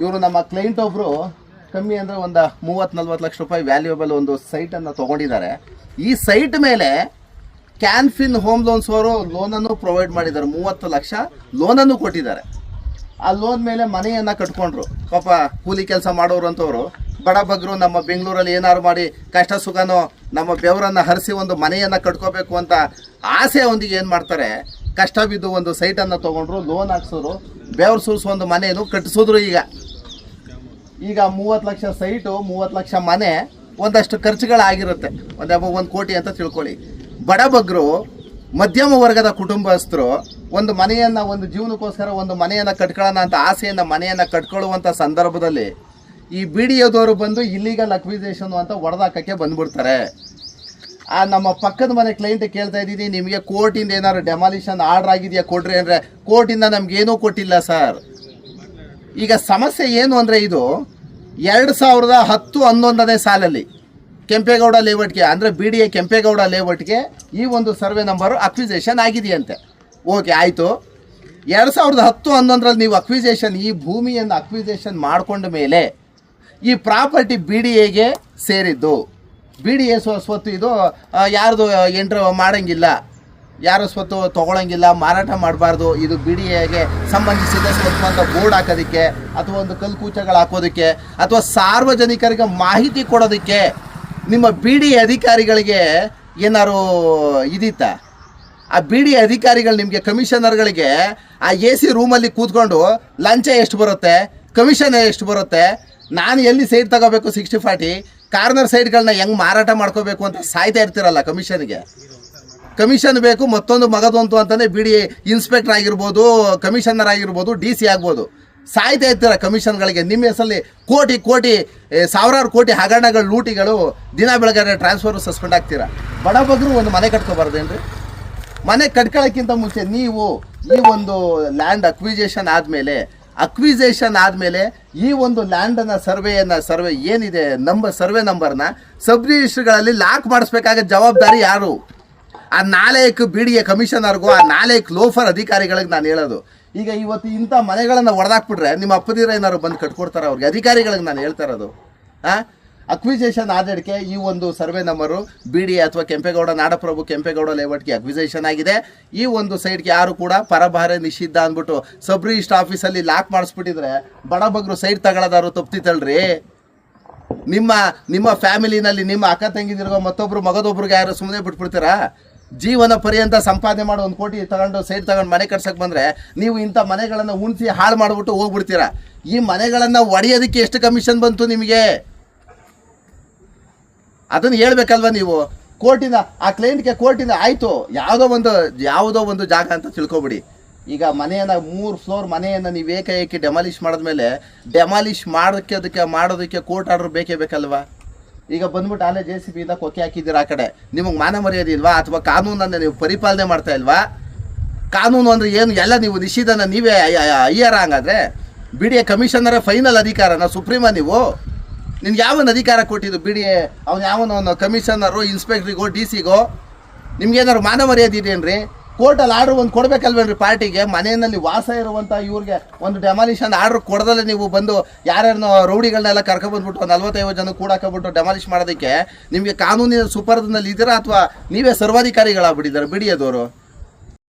ಇವರು ನಮ್ಮ ಕ್ಲೈಂಟ್ ಒಬ್ರು ಕಮ್ಮಿ ಅಂದರೆ ಒಂದು ಮೂವತ್ತು, ನಲ್ವತ್ತು ಲಕ್ಷ ರೂಪಾಯಿ ವ್ಯಾಲ್ಯೂಬಲ್ ಒಂದು ಸೈಟನ್ನು ತಗೊಂಡಿದ್ದಾರೆ. ಈ ಸೈಟ್ ಮೇಲೆ ಕ್ಯಾನ್ಫಿನ್ ಹೋಮ್ ಲೋನ್ಸ್ ಅವರು ಲೋನನ್ನು ಪ್ರೊವೈಡ್ ಮಾಡಿದ್ದಾರೆ. ಮೂವತ್ತು ಲಕ್ಷ ಲೋನನ್ನು ಕೊಟ್ಟಿದ್ದಾರೆ. ಆ ಲೋನ್ ಮೇಲೆ ಮನೆಯನ್ನು ಕಟ್ಕೊಂಡ್ರು. ಪಾಪ ಕೂಲಿ ಕೆಲಸ ಮಾಡೋರು ಅಂತವರು. ಬಡ ಬಗ್ರು ನಮ್ಮ ಬೆಂಗಳೂರಲ್ಲಿ ಏನಾರು ಮಾಡಿ ಕಷ್ಟ ಸುಖನೋ ನಮ್ಮ ಬೆವರನ್ನು ಹರಿಸಿ ಒಂದು ಮನೆಯನ್ನು ಕಟ್ಕೋಬೇಕು ಅಂತ ಆಸೆ ಒಂದಿಗೆ ಏನು ಮಾಡ್ತಾರೆ? ಕಷ್ಟ ಬಿದ್ದು ಒಂದು ಸೈಟನ್ನು ತೊಗೊಂಡ್ರು ಲೋನ್ ಹಾಕ್ಸೋರು, ಬೆವರು ಸುರಿಸೋ ಒಂದು ಮನೆಯನ್ನು ಕಟ್ಟಿಸಿದ್ರು ಈಗ. ಈಗ ಮೂವತ್ತು ಲಕ್ಷ ಸೈಟು, ಮೂವತ್ತು ಲಕ್ಷ ಮನೆ, ಒಂದಷ್ಟು ಖರ್ಚುಗಳಾಗಿರುತ್ತೆ. ಒಂದು ಒಂದು ಕೋಟಿ ಅಂತ ತಿಳ್ಕೊಳ್ಳಿ. ಬಡಬಗ್ರು ಮಧ್ಯಮ ವರ್ಗದ ಕುಟುಂಬಸ್ಥರು, ಒಂದು ಮನೆಯನ್ನು, ಒಂದು ಜೀವನಕ್ಕೋಸ್ಕರ ಒಂದು ಮನೆಯನ್ನು ಕಟ್ಕೊಳ್ಳೋಣ ಅಂತ ಆಸೆಯನ್ನು ಮನೆಯನ್ನು ಕಟ್ಕೊಳ್ಳುವಂಥ ಸಂದರ್ಭದಲ್ಲಿ ಈ ಬಿ ಡಿ ಎದವರು ಬಂದು ಇಲ್ಲಿಗಲ್ ಅಕ್ವಿಸೇಷನ್ ಅಂತ ಹೊಡೆದಾಕಕ್ಕೆ ಬಂದ್ಬಿಡ್ತಾರೆ. ಆ ನಮ್ಮ ಪಕ್ಕದ ಮನೆ ಕ್ಲೈಂಟ್ ಕೇಳ್ತಾ ಇದ್ದೀನಿ ನಿಮಗೆ ಕೋರ್ಟಿಂದ ಏನಾದ್ರು ಡೆಮಾಲಿಷನ್ ಆರ್ಡರ್ ಆಗಿದೆಯಾ ಕೊಡ್ರಿ ಅಂದರೆ, ಕೋರ್ಟಿಂದ ನಮಗೇನೂ ಕೊಟ್ಟಿಲ್ಲ ಸರ್ ಈಗ ಸಮಸ್ಯೆ ಏನು ಅಂದರೆ ಇದು ಎರಡು ಸಾವಿರದ ಹತ್ತು ಹನ್ನೊಂದನೇ ಸಾಲಲ್ಲಿ ಕೆಂಪೇಗೌಡ ಲೇಔಟ್ಗೆ, ಅಂದರೆ ಬಿ ಡಿ ಎ ಕೆಂಪೇಗೌಡ ಲೇಔಟ್ಗೆ ಈ ಒಂದು ಸರ್ವೆ ನಂಬರು ಅಕ್ವಿಸೇಷನ್ ಆಗಿದೆಯಂತೆ. ಓಕೆ ಆಯಿತು. ಎರಡು ಸಾವಿರದ ಹತ್ತು ಹನ್ನೊಂದರಲ್ಲಿ ನೀವು ಅಕ್ವಿಸೇಷನ್ ಈ ಭೂಮಿಯನ್ನು ಅಕ್ವಿಸೇಷನ್ ಮಾಡಿಕೊಂಡ ಮೇಲೆ ಈ ಪ್ರಾಪರ್ಟಿ ಬಿ ಡಿ ಎಗೆ ಸೇರಿದ್ದು. ಬಿ ಡಿ ಎ ಸ್ವತ್ತು ಇದು ಯಾರ್ದು ಎಂಟ್ರ್ ಮಾಡಂಗಿಲ್ಲ. ಯಾರು ಸ್ವತ್ತು ತಗೊಳ್ಳಂಗಿಲ್ಲ ಮಾರಾಟ ಮಾಡಬಾರ್ದು, ಇದು ಬಿ ಸಂಬಂಧಿಸಿದ ಸ್ವತ್ತು ಅಂತ ಬೋರ್ಡ್ ಹಾಕೋದಕ್ಕೆ ಅಥವಾ ಒಂದು ಕಲ್ಕೂಚಗಳು ಹಾಕೋದಕ್ಕೆ ಅಥವಾ ಸಾರ್ವಜನಿಕರಿಗೆ ಮಾಹಿತಿ ಕೊಡೋದಕ್ಕೆ ನಿಮ್ಮ ಬಿ ಡಿ ಅಧಿಕಾರಿಗಳಿಗೆ ಏನಾರು ಇದಿತ್ತ? ಆ ಬಿ ಡಿ ಅಧಿಕಾರಿಗಳು ನಿಮಗೆ ಕಮಿಷನರ್ಗಳಿಗೆ ಆ ಎ ಸಿ ರೂಮಲ್ಲಿ ಕೂತ್ಕೊಂಡು ಲಂಚ ಎಷ್ಟು ಬರುತ್ತೆ, ಕಮಿಷನ್ ಎಷ್ಟು ಬರುತ್ತೆ, ನಾನು ಎಲ್ಲಿ ಸೈಡ್ ತಗೋಬೇಕು, ಸಿಕ್ಸ್ಟಿ ಫಾರ್ಟಿ, ಕಾರ್ನರ್ ಸೈಡ್ಗಳನ್ನ ಹೆಂಗೆ ಮಾರಾಟ ಮಾಡ್ಕೋಬೇಕು ಅಂತ ಸಾಯ್ತಾ ಇರ್ತೀರಲ್ಲ ಕಮಿಷನ್ಗೆ? ಕಮಿಷನ್ ಬೇಕು, ಮತ್ತೊಂದು ಮಗದೊಂತು ಬಿ ಬಿಡಿ ಇನ್ಸ್ಪೆಕ್ಟರ್ ಆಗಿರ್ಬೋದು, ಕಮಿಷನರ್ ಆಗಿರ್ಬೋದು, ಡಿ ಸಿ ಆಗ್ಬೋದು. ಸಾಯ್ತಾ ಇರ್ತೀರ ಕಮಿಷನ್ಗಳಿಗೆ. ನಿಮ್ಮ ಹೆಸರಲ್ಲಿ ಕೋಟಿ ಕೋಟಿ ಸಾವಿರಾರು ಕೋಟಿ ಹಗರಣಗಳು, ಲೂಟಿಗಳು ದಿನ ಬೆಳಗಾದ್ರೆ ಟ್ರಾನ್ಸ್ಫರ್ ಸಸ್ಪೆಂಡ್ ಆಗ್ತೀರಾ? ಬಡಬಗ್ರು ಒಂದು ಮನೆ ಕಟ್ಕೋಬಾರ್ದೇನ್ರಿ? ಮನೆ ಕಟ್ಕೊಳ್ಳೋಕ್ಕಿಂತ ಮುಂಚೆ ನೀವು ಈ ಒಂದು ಲ್ಯಾಂಡ್ ಅಕ್ವಿಜೇಷನ್ ಆದಮೇಲೆ ಅಕ್ವಿಜೇಷನ್ ಆದಮೇಲೆ ಈ ಒಂದು ಲ್ಯಾಂಡನ್ನು ಸರ್ವೆಯನ್ನು ಸರ್ವೆ ಏನಿದೆ ನಂಬರ್ ಸರ್ವೆ ನಂಬರ್ನ ಸಬ್ ರಿಜಿಸ್ಟ್ರಿಗಳಲ್ಲಿ ಲಾಕ್ ಮಾಡಿಸ್ಬೇಕಾದ ಜವಾಬ್ದಾರಿ ಯಾರು? ಆ ನಾಲ್ಕು ಬಿ ಡಿ ಎ ಕಮಿಷನರ್ಗೂ, ಆ ನಾಲ್ಕು ಲೋಫರ್ ಅಧಿಕಾರಿಗಳಿಗೆ ನಾನು ಹೇಳೋದು. ಈಗ ಇವತ್ತು ಇಂಥ ಮನೆಗಳನ್ನು ಹೊಡೆದಾಕ್ಬಿಟ್ರೆ ನಿಮ್ಮ ಅಪ್ಪದಿರ ಏನಾದ್ರು ಬಂದು ಕಟ್ಕೊಡ್ತಾರೆ ಅವ್ರಿಗೆ ಅಧಿಕಾರಿಗಳಿಗೆ ನಾನು ಹೇಳ್ತಾ ಇರೋದು. ಹಾಂ ಅಕ್ವಿಸೇಷನ್ ಆದಡಿಕೆ ಈ ಒಂದು ಸರ್ವೆ ನಂಬರು ಬಿ ಡಿ ಅಥವಾ ಕೆಂಪೇಗೌಡ, ನಾಡಪ್ರಭು ಕೆಂಪೇಗೌಡ ಲೇಔಟ್ಗೆ ಅಕ್ವಿಸೇಷನ್ ಆಗಿದೆ. ಈ ಒಂದು ಸೈಡ್ಗೆ ಯಾರು ಕೂಡ ಪರಭಾರೆ ನಿಷಿದ್ಧ ಅಂದ್ಬಿಟ್ಟು ಸಬ್ ಆಫೀಸಲ್ಲಿ ಲಾಕ್ ಮಾಡಿಸ್ಬಿಟ್ಟಿದ್ರೆ ಬಡಬಗ್ರು ಸೈಡ್ ತಗೊಳ್ಳೋದಾರು ತಪ್ತಿತ್ತಲ್ರಿ? ನಿಮ್ಮ ನಿಮ್ಮ ಫ್ಯಾಮಿಲಿನಲ್ಲಿ ನಿಮ್ಮ ಅಕ್ಕ ತಂಗಿದಿರೋ ಮತ್ತೊಬ್ರು ಮಗದೊಬ್ರಿಗೆ ಯಾರು ಸುಮ್ಮನೆ ಬಿಟ್ಬಿಡ್ತೀರಾ? ಜೀವನ ಪರ್ಯಂತ ಸಂಪಾದನೆ ಮಾಡೋ ಒಂದು ಕೋಟಿ ತಗೊಂಡು ಸೈಡ್ ತಗೊಂಡು ಮನೆ ಕಟ್ಸಕ್ಕೆ ಬಂದರೆ ನೀವು ಇಂಥ ಮನೆಗಳನ್ನು ಉಣಿಸಿ ಹಾಳು ಮಾಡಿಬಿಟ್ಟು ಹೋಗ್ಬಿಡ್ತೀರಾ? ಈ ಮನೆಗಳನ್ನು ಒಡೆಯೋದಕ್ಕೆ ಎಷ್ಟು ಕಮಿಷನ್ ಬಂತು ನಿಮಗೆ? ಅದನ್ನು ಹೇಳ್ಬೇಕಲ್ವ ನೀವು? ಕೋರ್ಟಿನ, ಆ ಕ್ಲೈಂಟ್ಗೆ ಕೋರ್ಟಿಂದ ಆಯಿತು. ಯಾವುದೋ ಒಂದು ಯಾವುದೋ ಒಂದು ಜಾಗ ಅಂತ ತಿಳ್ಕೊಬಿಡಿ. ಈಗ ಮನೆಯನ್ನು, ಮೂರು ಫ್ಲೋರ್ ಮನೆಯನ್ನು ನೀವು ಏಕಾಏಕಿ ಡೆಮಾಲಿಷ್ ಮಾಡಿದ್ಮೇಲೆ ಡೆಮಾಲಿಷ್ ಮಾಡೋದಕ್ಕೆ ಅದಕ್ಕೆ, ಮಾಡೋದಕ್ಕೆ ಕೋರ್ಟ್ ಆರ್ಡರ್ ಬೇಕೇ ಬೇಕಲ್ವಾ? ಈಗ ಬಂದ್ಬಿಟ್ಟು ಅಲ್ಲೇ ಜೆ ಸಿ ಬಿಯಿಂದ ಕೊಕ್ಕೆ ಹಾಕಿದ್ದೀರ ಆ ಕಡೆ? ನಿಮಗೆ ಮಾನ ಮರ್ಯಾದೆ ಇಲ್ವಾ? ಅಥವಾ ಕಾನೂನನ್ನು ನೀವು ಪರಿಪಾಲನೆ ಮಾಡ್ತಾ ಇಲ್ವಾ? ಕಾನೂನು ಅಂದರೆ ಏನು? ಎಲ್ಲ ನೀವು ನಿಷೇಧನ ನೀವೇ ಅಯ್ಯಾರ ಹಂಗಾದ್ರೆ? ಬಿ ಡಿ ಎ ಕಮಿಷನರ ಫೈನಲ್ ಅಧಿಕಾರನ, ಸುಪ್ರೀಮ ನೀವು? ನಿನ್ಗೆ ಯಾವನ ಅಧಿಕಾರ ಕೊಟ್ಟಿದ್ದು ಬಿ ಡಿ ಎ ಅವ್ನು ಯಾವನವನು ಕಮಿಷನರು ಇನ್ಸ್ಪೆಕ್ಟ್ರಿಗೋ ಡಿ ಸಿಗೋ ನಿಮ್ಗೇನಾದ್ರು ಮಾನ ಮರ್ಯಾದೆ ಇದೆಯೇನ್ರಿ ಕೋರ್ಟಲ್ಲಿ ಆರ್ಡ್ರ್ ಒಂದು ಕೊಡ್ಬೇಕಲ್ವೇನ್ರಿ ಪಾರ್ಟಿಗೆ? ಮನೆಯಲ್ಲಿ ವಾಸ ಇರುವಂಥ ಇವ್ರಿಗೆ ಒಂದು ಡೆಮಾಲಿಷನ್ ಆರ್ಡ್ರ್ ಕೊಡದಲ್ಲೇ ನೀವು ಬಂದು ಯಾರ್ಯಾರನ್ನ ರೌಡಿಗಳನ್ನೆಲ್ಲ ಕರ್ಕೊಬಂದ್ಬಿಟ್ಟು ನಲ್ವತ್ತೈವತ್ತು ಜನ ಕೂಡಾಕೊಬಿಟ್ಟು ಡೆಮಾಲಿಷ್ ಮಾಡೋದಕ್ಕೆ ನಿಮಗೆ ಕಾನೂನಿನ ಸುಪರ್ದನಲ್ಲಿ ಇದ್ದೀರಾ ಅಥವಾ ನೀವೇ ಸರ್ವಾಧಿಕಾರಿಗಳಾಗ್ಬಿಟ್ಟಿದ್ದಾರೆ? ಬಿಡಿಯೋದವರು